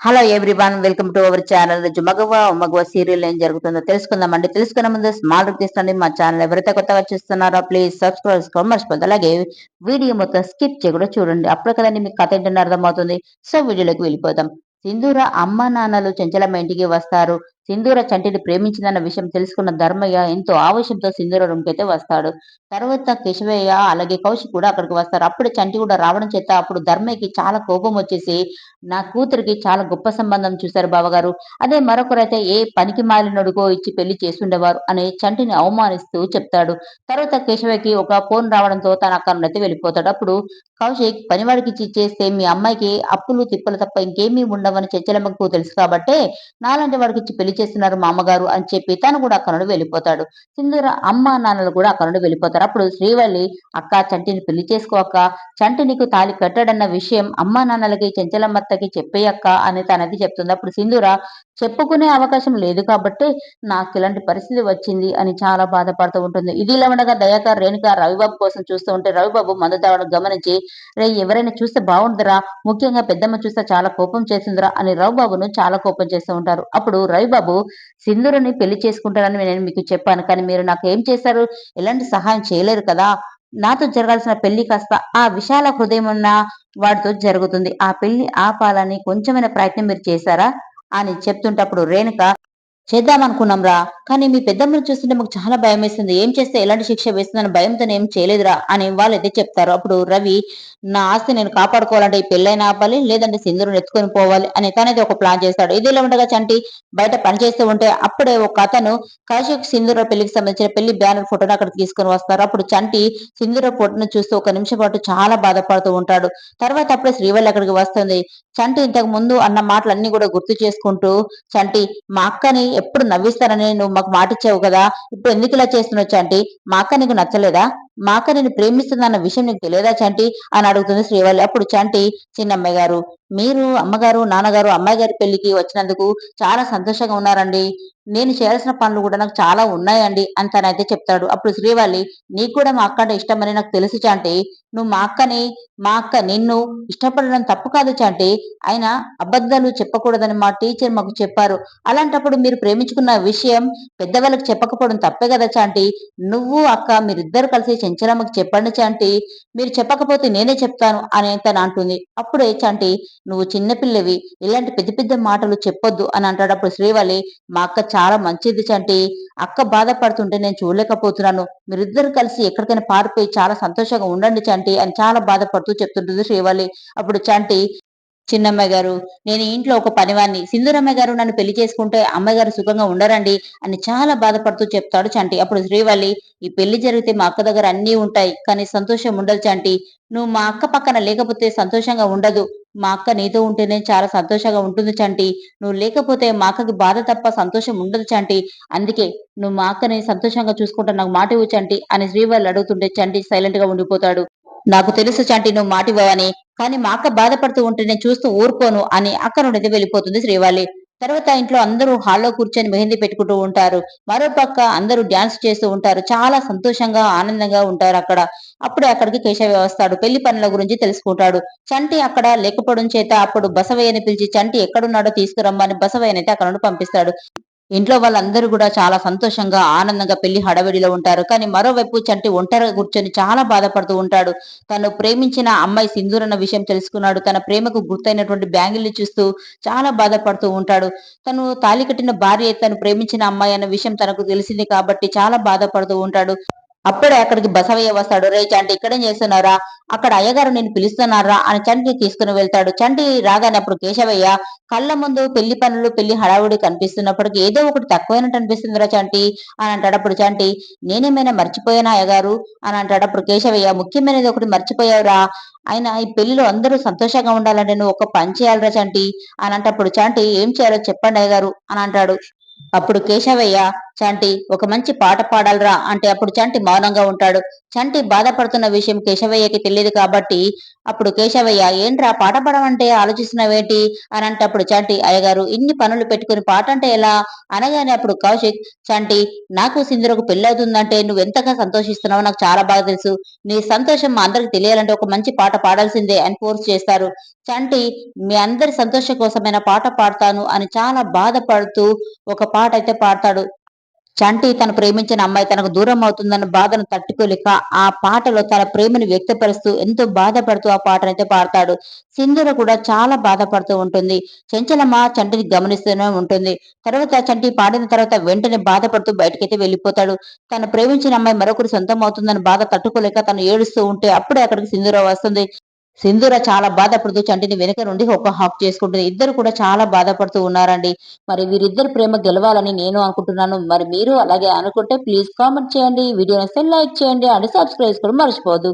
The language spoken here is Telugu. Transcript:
Hello everyone welcome to our channel మగవ మగవ సీరియల్ ఏం జరుగుతుందో తెలుసుకుందామండి. తెలుసుకున్న ముందు స్మాల్ తీసుకోండి మా ఛానల్ ఎవరైతే కొత్తగా చూస్తున్నారో ప్లీజ్ సబ్స్క్రైబ్ చేసుకోండి మర్చిపోద్దు అలాగే వీడియో మొత్తం స్కిప్ చేయకుండా చూడండి. అప్పుడు కదండి మీకు కథ ఏంటని అర్థమవుతుంది. సో వీడియోలోకి వెళ్ళిపోతాం సింధూర అమ్మ నాన్నలు చెంచలమ్మ ఇంటికి వస్తారు. సింధూర చంటిని ప్రేమించిందన్న విషయం తెలుసుకున్న ధర్మయ్య ఎంతో ఆవేశంతో సింధూర రూమ్కైతే వస్తాడు. తర్వాత కేశవయ్య అలాగే కౌశిక్ కూడా అక్కడికి వస్తారు. అప్పుడే చంటి కూడా రావడం చేత అప్పుడు ధర్మయ్యకి చాలా కోపం వచ్చేసి నా కూతురికి చాలా గొప్ప సంబంధం చూశారు బావగారు. అదే మరొకరైతే ఏ పనికి మాలినడుగో ఇచ్చి పెళ్ళి చేస్తుండేవారు అని చంటిని అవమానిస్తూ చెప్తాడు. తర్వాత కేశవయ్యకి ఒక ఫోన్ రావడంతో తన అక్కడ నుండి వెళ్ళిపోతాడు. అప్పుడు కౌశిక్ పనివాడికి ఇచ్చి చేస్తే మీ అమ్మాయికి అప్పులు తిప్పలు తప్ప ఇంకేమీ ఉండవని చచ్చలమ్మకు తెలుసు కాబట్టే నాలాంటి వాడికి ఇచ్చి పెళ్ళి పెళ్ళి చేస్తున్నారు మా అమ్మగారు అని చెప్పి తను కూడా అక్కడ నుండి వెళ్ళిపోతాడు. సింధూర అమ్మ నాన్నలు కూడా అక్కడ నుండి వెళ్ళిపోతారు. అప్పుడు శ్రీవల్లి అక్క చంటిని పెళ్ళి చేసుకోక చంటి నీకు తాలి కట్టాడన్న విషయం అమ్మ నాన్నలకి చెంచలమ్మత్తకి చెప్పేయక్క అని తనది చెప్తుంది. అప్పుడు సింధూర చెప్పుకునే అవకాశం లేదు కాబట్టి నాకు ఇలాంటి పరిస్థితి వచ్చింది అని చాలా బాధపడుతూ ఉంటుంది. ఇది ఇలా ఉండగా దయాకర్ రేణుక రవిబాబు కోసం చూస్తూ ఉంటే రవిబాబు మందు తాగడం గమనించి రే ఎవరైనా చూస్తే బాగుందిరా ముఖ్యంగా పెద్దమ్మ చూస్తే చాలా కోపం చేసిందిరా అని రవిబాబును చాలా కోపం చేస్తూ ఉంటారు. అప్పుడు రవిబాబు సింధురుని పెళ్ళి చేసుకుంటారని నేను మీకు చెప్పాను కానీ మీరు నాకు ఏం చేశారు? ఎలాంటి సహాయం చేయలేరు కదా. నాతో జరగాల్సిన పెళ్ళి కాస్త ఆ విశాల హృదయం ఉన్న వాడితో జరుగుతుంది. ఆ పెళ్ళి ఆపాలని కొంచెమైన ప్రయత్నం మీరు చేశారా? అని చెప్తుంటప్పుడు రేణుక చేద్దామనుకున్నాం రా కానీ మీ పెద్దమ్మని చూస్తుంటే మాకు చాలా భయం వేస్తుంది ఏం చేస్తే ఎలాంటి శిక్ష వేస్తుందని భయంతో ఏం చేయలేదురా అని వాళ్ళైతే చెప్తారు. అప్పుడు రవి నా ఆస్తి నేను కాపాడుకోవాలంటే ఈ పెళ్ళైనా ఆపాలి లేదంటే సింధురుని ఎత్తుకొని పోవాలి అని తనైతే ఒక ప్లాన్ చేస్తాడు. ఇదిలో ఉండగా చంటి బయట పనిచేస్తూ ఉంటే అప్పుడే ఒక అతను కౌశిక్ సింధుర పెళ్ళికి సంబంధించిన పెళ్ళి బ్యానర్ ఫోటోను అక్కడ తీసుకొని వస్తారు. అప్పుడు చంటి సింధుర ఫోటోను చూస్తూ ఒక నిమిషం పాటు చాలా బాధపడుతూ ఉంటాడు. తర్వాత అప్పుడే శ్రీవల్లి అక్కడికి వస్తుంది. చంటి ఇంతకు ముందు అన్న మాటలన్నీ కూడా గుర్తు చేసుకుంటూ చంటి మా అక్కని ఎప్పుడు నవ్విస్తారని నువ్వు మాకు మాట ఇచ్చావు కదా? ఇప్పుడు ఎందుకు ఇలా చేస్తున్నావు చంటి? మా అక్క నీకు నచ్చలేదా? మా అక్క నేను ప్రేమిస్తుందన్న విషయం నీకు తెలియదా చంటి? అని అడుగుతుంది శ్రీవల్లి. అప్పుడు చంటి చిన్నమ్మాయి గారు మీరు అమ్మగారు నాన్నగారు అమ్మాయి గారి పెళ్ళికి వచ్చినందుకు చాలా సంతోషంగా ఉన్నారండి. నేను చేయాల్సిన పనులు కూడా నాకు చాలా ఉన్నాయండి అని తనైతే చెప్తాడు. అప్పుడు శ్రీవల్లి నీకు కూడా మా అక్క అంటే ఇష్టమని నాకు తెలుసు చాంటి. నువ్వు మా అక్కని మా అక్క నిన్ను ఇష్టపడడం తప్పు కాదు చాంటి. అయినా అబద్ధాలు చెప్పకూడదని మా టీచర్ మాకు చెప్పారు. అలాంటప్పుడు మీరు ప్రేమించుకున్న విషయం పెద్దవాళ్ళకి చెప్పకపోవడం తప్పే కదా చాంటి. నువ్వు అక్క మీరిద్దరు కలిసి చెంచలమ్మకి చెప్పండి చాంటి. మీరు చెప్పకపోతే నేనే చెప్తాను అని తను అంటుంది. అప్పుడే చాంటి నువ్వు చిన్నపిల్లవి ఇలాంటి పెద్ద పెద్ద మాటలు చెప్పొద్దు అని అంటాడు. అప్పుడు శ్రీవల్లి మా అక్క చాలా మంచిది చంటి. అక్క బాధపడుతుంటే నేను చూడలేకపోతున్నాను. మీరిద్దరు కలిసి ఎక్కడికైనా పారిపోయి చాలా సంతోషంగా ఉండండి చంటి అని చాలా బాధపడుతూ చెప్తుంటుంది శ్రీవల్లి. అప్పుడు చంటి చిన్నమ్మ గారు నేను ఇంట్లో ఒక పనివాన్ని సింధురమ్మ గారు నన్ను పెళ్ళి చేసుకుంటే అమ్మగారు సుఖంగా ఉండరండి అని చాలా బాధపడుతూ చెప్తాడు చంటి. అప్పుడు శ్రీవల్లి ఈ పెళ్ళి జరిగితే మా అక్క దగ్గర అన్నీ ఉంటాయి కానీ సంతోషం ఉండదు చంటి. నువ్వు మా అక్క పక్కన లేకపోతే సంతోషంగా ఉండదు. మా అక్క నీతో ఉంటేనే చాలా సంతోషంగా ఉంటుంది చంటి. నువ్వు లేకపోతే మా అక్కకి బాధ తప్ప సంతోషం ఉండదు చంటి. అందుకే నువ్వు మా అక్కని సంతోషంగా చూసుకుంటా నాకు మాట ఇవ్వు చంటి అని శ్రీవల్లి అడుగుతుంటే చంటి సైలెంట్గా ఉండిపోతాడు. నాకు తెలుసు చంటి నువ్వు మాటివ్వవని కానీ మా అక్క బాధపడుతూ ఉంటే నేను చూస్తూ ఊరుకోను అని అక్క నుండి వెళ్ళిపోతుంది శ్రీవల్లి తర్వాత ఇంట్లో అందరూ హాల్లో కూర్చొని మెహందీ పెట్టుకుంటూ ఉంటారు. మరో పక్క అందరూ డ్యాన్స్ చేస్తూ ఉంటారు. చాలా సంతోషంగా ఆనందంగా ఉంటారు అక్కడ. అప్పుడే అక్కడికి కేశవ వస్తాడు. పెళ్ళి పనుల గురించి తెలుసుకుంటాడు. చంటి అక్కడ లేకపోవడం చేత అప్పుడు బసవయ్యని పిలిచి చంటి ఎక్కడున్నాడో తీసుకురమ్మని బసవయ్యనైతే అక్కడ నుండి పంపిస్తాడు. ఇంట్లో వాళ్ళందరూ కూడా చాలా సంతోషంగా ఆనందంగా పెళ్ళి హడవిడిలో ఉంటారు. కానీ మరోవైపు చంటి ఒంటరిగా కూర్చొని చాలా బాధపడుతూ ఉంటాడు. తను ప్రేమించిన అమ్మాయి సింధూర్ అన్న విషయం తెలుసుకున్నాడు. తన ప్రేమకు గుర్తైనటువంటి బ్యాంగిల్ని చూస్తూ చాలా బాధపడుతూ ఉంటాడు. తను తాలి కట్టిన భార్య తను ప్రేమించిన అమ్మాయి అన్న విషయం తనకు తెలిసింది కాబట్టి చాలా బాధపడుతూ ఉంటాడు. అప్పుడే అక్కడికి బసవయ్య వస్తాడు. రే చంటి ఇక్కడేం చేస్తున్నారా అక్కడ అయ్యగారు నేను పిలుస్తున్నారా? అని చంటి తీసుకుని వెళ్తాడు. చంటి రాగానే అప్పుడు కేశవయ్య కళ్ళ ముందు పెళ్ళి పనులు పెళ్ళి హడావుడి కనిపిస్తున్నప్పటికీ ఏదో ఒకటి తక్కువైనట్టు అనిపిస్తుందిరా చంటి అని అంటాడు అప్పుడు చంటి నేనేమైనా మర్చిపోయానా అయ్యగారు? అని అంటాడు అప్పుడు కేశవయ్య ముఖ్యమైనది ఒకటి మర్చిపోయావురా. ఆయన ఈ పెళ్ళిలో అందరూ సంతోషంగా ఉండాలంటే నువ్వు ఒక పని చేయాలిరా చంటి అని అంటప్పుడు చంటి ఏం చేయాలో చెప్పండి అయ్యగారు అని అంటాడు. అప్పుడు కేశవయ్య చంటి ఒక మంచి పాట పాడాలరా అంటే అప్పుడు చంటి మౌనంగా ఉంటాడు. చంటి బాధపడుతున్న విషయం కేశవయ్యకి తెలియదు కాబట్టి అప్పుడు కేశవయ్య ఏంట్రా పాట పాడమంటే ఆలోచిస్తున్నావేంటి? అని అంటే అప్పుడు చంటి అయ్యగారు ఇన్ని పనులు పెట్టుకుని పాట అంటే ఎలా? అనగానే అప్పుడు కౌశిక్ చంటి నాకు సింధురకు పెళ్ళవుతుందంటే నువ్వు ఎంతగా సంతోషిస్తున్నావో నాకు చాలా బాగా తెలుసు. నీ సంతోషం మా అందరికి తెలియాలంటే ఒక మంచి పాట పాడాల్సిందే అని ఫోర్స్ చేస్తారు. చంటి మీ అందరి సంతోషం కోసమైన పాట పాడతాను అని చాలా బాధపడుతూ ఒక పాట అయితే పాడతాడు. చంటి తను ప్రేమించిన అమ్మాయి తనకు దూరం అవుతుందన్న బాధను తట్టుకోలేక ఆ పాటలో తన ప్రేమను వ్యక్తపరుస్తూ ఎంతో బాధపడుతూ ఆ పాటనైతే పాడతాడు. సింధుర కూడా చాలా బాధపడుతూ ఉంటుంది. చెంచలమ్మ చంటిని గమనిస్తూనే ఉంటుంది. తర్వాత చంటి పాడిన తర్వాత వెంటనే బాధపడుతూ బయటకైతే వెళ్ళిపోతాడు. తను ప్రేమించిన అమ్మాయి మరొకరు సొంతం అవుతుందని బాధ తట్టుకోలేక తను ఏడుస్తూ ఉంటే అప్పుడే అక్కడికి సింధూర వస్తుంది. సింధూర చాలా బాధపడుతూ చంటిని వెనుక నుండి ఒక హాక్ చేసుకుంటుంది. ఇద్దరు కూడా చాలా బాధపడుతూ ఉన్నారండి. మరి వీరిద్దరు ప్రేమ గెలవాలని నేను అనుకుంటున్నాను. మరి మీరు అలాగే అనుకుంటే ప్లీజ్ కామెంట్ చేయండి. వీడియో లైక్ చేయండి. అండ్ సబ్స్క్రైబ్ కూడా మర్చిపోదు